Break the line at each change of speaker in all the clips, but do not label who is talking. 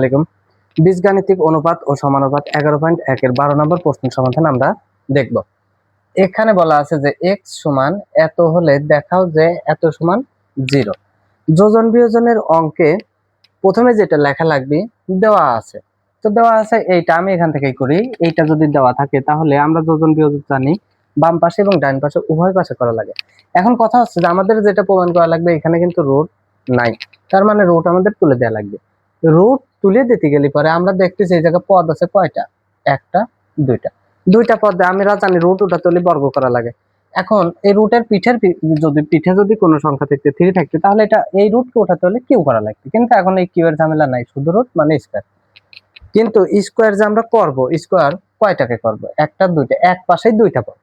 আলাইকুম। বীজগাণিতিক অনুপাত ও সমানুপাত এগারো পয়েন্ট একের বারো নম্বর প্রশ্ন সমাধান আমরা দেখব। এখানে বলা আছে যে এক্স সমান এত হলে দেখাও যে এত সমান জিরো। যোজন বিয়োজনের অঙ্কে প্রথমে যেটা লেখা লাগবে, দেওয়া আছে। তো দেওয়া আছে এইটা, আমি এখান থেকেই করি। এইটা যদি দেওয়া থাকে, তাহলে আমরা যোজন বিয়োজন জানি, বাম পাশে এবং ডান পাশে উভয় পাশে করা লাগে। এখন কথা হচ্ছে যে আমাদের যেটা প্রমাণ করা লাগবে, এখানে কিন্তু রুট নাই। তার মানে রুট আমাদের তুলে দেওয়া লাগবে। রুট তুলে দিতে গেলে পরে আমরা দেখতেছি এই জায়গায় পদ আছে কয়টা? একটা, দুইটা। দুইটা পদ আমরা জানি রুট ওটা তুলে বর্গ করা লাগে। এখন এই রুটের পিঠের যদি পিঠে যদি কোনো সংখ্যা থাকতে থ্রি থাকতে, তাহলে এটা এই রুটকে ওঠাতে হলে কিউ করা লাগবে? কিন্তু এখন এই কিউ এর ঝামেলা নাই, শুধু রুট মানে স্কোয়ার কিন্তু স্কোয়ার যে আমরা করব স্কোয়ার কয়টাকে করব? একটা, দুইটা, এক পাশেই দুইটা পদ।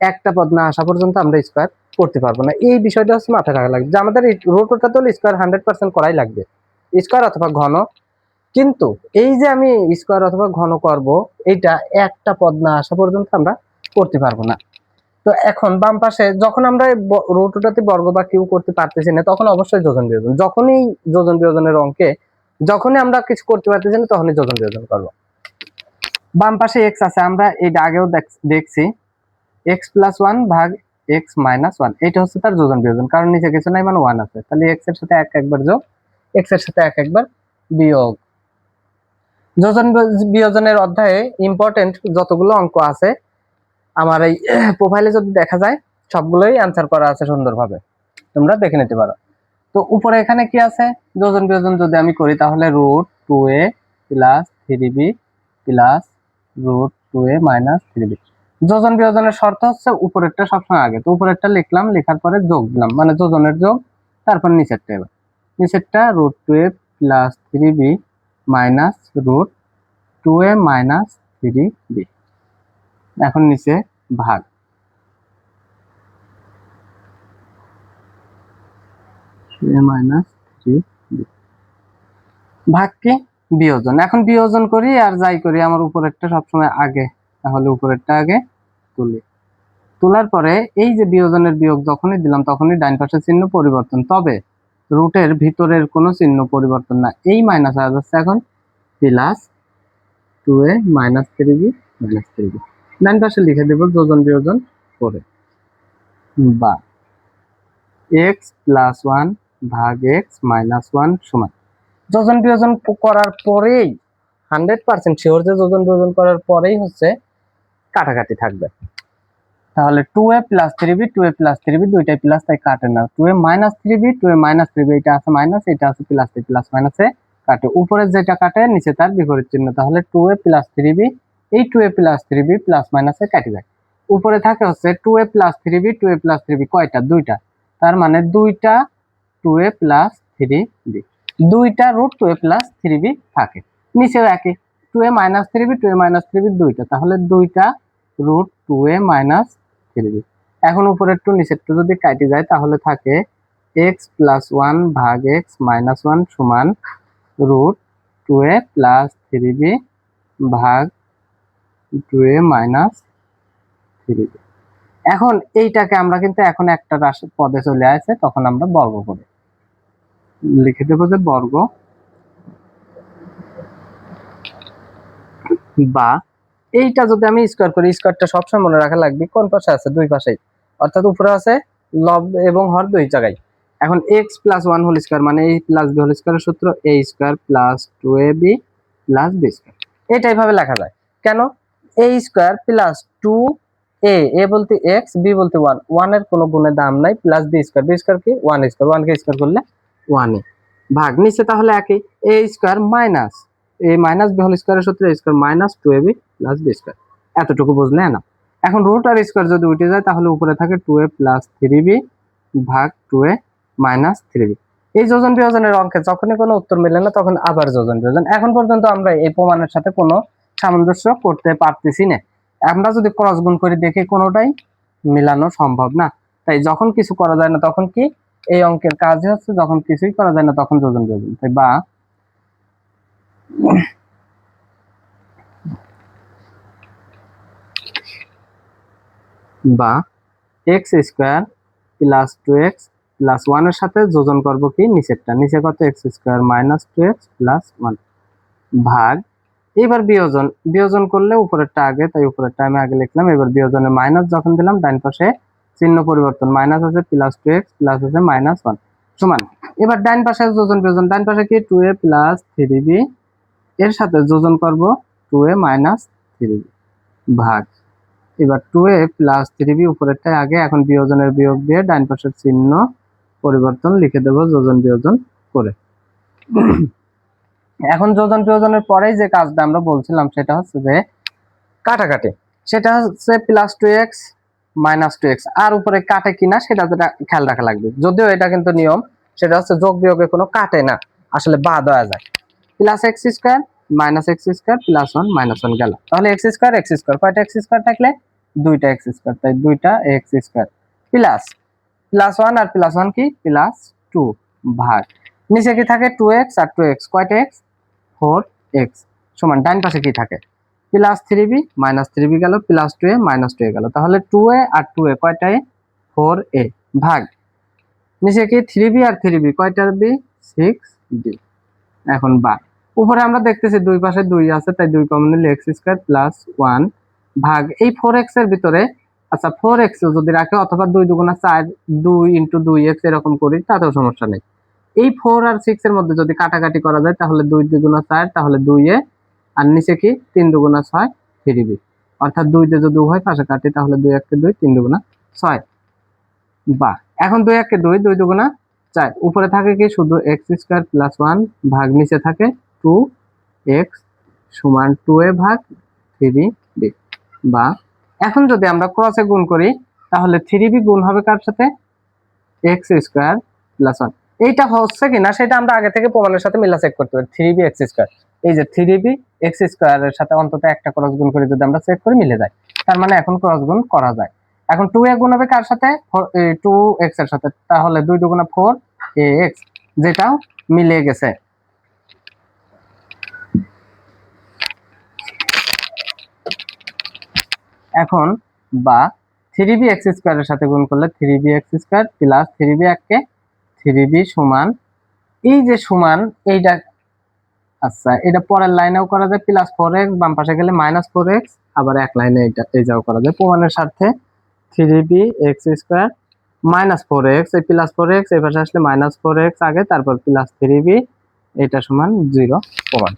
একটা পদ না আসা পর্যন্ত আমরা স্কোয়ার করতে পারব না। এই বিষয়টা হচ্ছে মাথায় রাখা লাগবে যে আমাদের রুট ওঠাতে হলে স্কোয়ার হান্ড্রেড পার্সেন্ট করাই লাগবে। স্কোয়ার অথবা ঘন কিন্তু এই যে আমি স্কোয়ার অথবা ঘন করব, এটা একটা পদ না আসা পর্যন্ত আমরা করতে পারব না। তো এখন বাম পাশে যখন আমরা রোটোটাতে বর্গ বা কিউ করতে পারতেছি না, তখন অবশ্যই যোজন বিয়োজন। যখনই যোজন বিয়োজনের অঙ্কে যখনই আমরা কিছু করতে পারতেছি না, তখনই যোজন বিয়োজন করব। বাম পাশে এক্স আছে, আমরা এটা আগেও দেখ- দেখছি। এক্স প্লাস ওয়ান ভাগ এক্স মাইনাস ওয়ান এটা হচ্ছে তার যোজন বিয়োজন, কারণ নিচে কিছু নাই মানে ওয়ান আছে। তাহলে এক্সের সাথে এক একবার যোগ এক্সের সাথে এক একবার বিয়োগ। যোজন বিয়োজনের অধ্যায়ে ইম্পর্টেন্ট যতগুলো অঙ্ক আছে, আমার এই প্রোফাইলে যদি দেখা যায়, সবগুলোই অ্যান্সার করা আছে সুন্দরভাবে। তোমরা দেখে নিতে পারো। তো উপরে এখানে কি আছে? যোজন বিয়োজন যদি আমি করি, তাহলে root two A plus three B plus root two A minus three B যোজন বিয়োজনের শর্ত হচ্ছে উপরেরটা সবসময় আগে। তো উপরেরটা লিখলাম, লেখার পরে যোগ দিলাম। মানে যোজনের যোগ, তারপর নিচেরটা এবার। নিচেরটা root two A plus three B minus root two A minus three B এখন নিচে ভাগ। মাইনাস থ্রি বি ভাগ কি? বিয়োজন। এখন বিয়োজন করি আর যাই করি, আমার উপরেরটা সবসময় আগে। তাহলে উপরেরটা আগে তুলি। তোলার পরে এই যে বিয়োজনের বিয়োগ যখনই দিলাম, তখনই ডাইন পাশের চিহ্ন পরিবর্তন। তবে রুটের ভিতরের কোনো চিহ্ন পরিবর্তন না। এই মাইনাস হয়ে যাচ্ছে এখন plus two A minus three B minus three B ডান পাশে লিখে দেব যোজন বিয়োজন করে। বা এক্স প্লাস ওয়ান ভাগ এক্স মাইনাস ওয়ান সমান। যোজন বিয়োজন করার পরেই হান্ড্রেড পার্সেন্ট শিওর যে যোজন বিয়োজন করার পরেই হচ্ছে কাটাকাটি থাকবে। তাহলে two A plus three B two A plus three B দুইটাই প্লাস তাই কাটে না two A minus three B two A minus three B এটা আছে মাইনাস এটা আছে প্লাস থ্রি প্লাস মাইনাসে কাটে উপরে যেটা কাটে নিচে তার বিপরীত চিহ্ন তাহলে two A plus three B এই two A plus three B plus মাইনাসে কাটি যায় উপরে থাকে হচ্ছে two A plus three B two A plus three B কয়টা দুইটা তার মানে দুইটা two A plus three B দুইটা root two A plus three B থাকে নিচেও একই two A minus three B two A minus three B দুইটা তাহলে দুইটা root two A minus three এখন উপরের টু নিচের যদি কাটি যায়, তাহলে থাকে এক্স প্লাস ওয়ান ভাগ এক্স মাইনাস ওয়ান সমান root two A plus three B ভাগ two A minus three B এখন এইটাকে আমরা কিন্তু এখন একটা পদে চলে আসে, তখন আমরা বর্গ করি। লিখে দেবো যে বর্গ বা এইটা যদি আমি স্কোয়ার করি স্কোয়ারটা সবসময় মনে রাখা লাগবে, কোন পাশে আছে? দুই পাশেই। অর্থাৎ উপরে আছে লব এবং হর দুই জায়গায়। এখন X plus one whole square মানে এই প্লাস বি হোল স্কোয়ারের সূত্র A square plus two A B plus B square এটা এইভাবে লেখা যায়। কেন? A square plus two A A বলতে এক্স বি বলতে ওয়ান ওয়ানের কোনো গুণের দাম নাই plus B square B square কি? ওয়ান স্কোয়ার ওয়ানকে স্কোয়ার করলে ওয়ানে ভাগ, নিচে তাহলে একই। A square minus A minus B whole স্কোয়ারের সূত্র square minus two A B plus B square এতটুকু বুঝলে না? এখন রুট আর স্কোয়ার যদি উঠে যায়, তাহলে উপরে থাকে two A plus three B ভাগ two A minus three B এই যোজন বিয়োজনের অঙ্কে যখনই কোনো উত্তর মেলে না, তখন আবার যোজন বিয়োজন। এখন পর্যন্ত আমরা এই প্রমাণের সাথে কোনো সামঞ্জস্য করতে পারতেছি না। আমরা যদি ক্রস গুণ করে, দেখি কোনোটাই মিলানো সম্ভব না। তাই যখন কিছু করা যায় না, তখন কি এই অঙ্কের কাজই হচ্ছে, যখন কিছুই করা যায় না, তখন যোজন বিয়োজন। তাই বা বা X square plus two X plus ওয়ানের সাথে যোজন করব কি? নিচেরটা। নিচে কত? X square minus two X plus one ভাগ। এবার বিয়োজন। বিয়োজন করলে উপরেরটা আগে, তাই উপরেরটা আমি আগে লিখলাম। এবার বিয়োজনে মাইনাস যখন দিলাম, ডান পাশে চিহ্ন পরিবর্তন। মাইনাস আছে প্লাস টু এক্স প্লাস আছে মাইনাস ওয়ান সমান। এবার ডান পাশে যোজন বিয়োজন। ডান পাশে কি? Two A plus three B এর সাথে যোজন করব two A minus three B ভাগ। এবার two A plus three B উপরেরটাই আগে, এখন বিয়োজনের বিয়োগ দিয়ে ডান পাশের চিহ্ন পরিবর্তন লিখে দেব যোজন বিয়োজন করে। এখন যোজন বিয়োজনের পরেই যে কাজটা আমরা বলছিলাম, সেটা হচ্ছে যে কাটাকাটি। সেটা হচ্ছে plus two X minus two X আর উপরে কাটে কিনা, সেটা যেটা খেয়াল রাখা লাগবে। যদিও এটা কিন্তু নিয়ম, সেটা হচ্ছে যোগ বিয়োগে কোনো কাটে না, আসলে বাদ হয়ে যায়। Plus X square minus X square plus one minus one গেল। তাহলে এক্স স্কোয়ার এক্স স্কোয়ার কয়টা এক্স স্কোয়ার থাকলে? দুইটা এক্স স্কোয়ার, তাই দুইটা X square. Plus plus one আর প্লাস ওয়ান কি? প্লাস টু ভাগ। নিচে কি থাকে? টু এক্স আর টু এক্স, কয়টা এক্স? Four X. সমান, ডান পাশে কি থাকে? Plus three B minus three B গেল, plus two A minus two A গেল। তাহলে টু এ আর টু এ, কয়টা এ? ফোর এ ভাগ। নিচে কি? থ্রি বি আর থ্রি বি কয়টার বি? সিক্স ডি এখন বা। উপরে আমরা দেখতেছি দুই পাশে দুই আছে, তাই দুই কমন নিলে এক্স স্কোয়ার প্লাস ওয়ান ভাগ। এই ফোর এক্সের ভিতরে আচ্ছা ফোর এক্স যদি রাখে, অথবা দুই দুগুণা চার, দুই ইন্টু দুই এক্স এরকম করি, তাতেও সমস্যা নেই। এই ফোর আর সিক্স এর মধ্যে যদি কাটাকাটি করা যায়, তাহলে দুই দুগুণা চার, তাহলে দুই এ, আর নিচে কি? তিন দুগুণা ছয়, থ্রি বি। অর্থাৎ দুই দিয়ে যদি উভয় পাশে কাটি, তাহলে দুই একে দুই, তিন দুগুণা ছয়। বা এখন দুই একে দুই দুই দুগুণা চার। উপরে থাকে কি? শুধু এক্স স্কোয়ার প্লাস ওয়ান ভাগ নিচে থাকে টু এক্স সমান টু এ ভাগ থ্রি বি এখন যদি আমরা ক্রসে গুণ করি, তাহলে থ্রি বি গুণ হবে কার সাথে? এক্স স্কোয়ার প্লাস ওয়ান এইটা হচ্ছে কিনা সেটা আমরা আগে থেকে প্রমাণের সাথে মিলা চেক করতে পারি। থ্রি বি এক্স স্কোয়ার এই যে থ্রি বি এক্স স্কোয়ারের সাথে অন্তত একটা ক্রস গুণ করে যদি আমরা চেক করি, মিলে যায়। তার মানে এখন ক্রস গুণ করা যায়। এখন টু এ গুণ হবে কার সাথে? টু এক্সের সাথে। তাহলে দুই দুগুণা ফোর এ এক্স যেটাও মিলে গেছে। এখন বা থ্রি বি এক্স স্কোয়ারের সাথে গুণ করলে three B X square plus three B এককে থ্রি বি সমান, এই যে সমান এইটা আচ্ছা এটা পরের লাইনেও করা যায়, প্লাস ফোর এক্স, বাম পাশে গেলে মাইনাস ফোর এক্স, আবার এক লাইনে এইটা, এই যাও করা যায়। প্রমাণের স্বার্থে three b x square minus four x, এই প্লাস ফোর এক্স, এই পাশে আসলে মাইনাস ফোর এক্স আগে, তারপর প্লাস থ্রি বি, এটা সমান জিরো প্রমাণ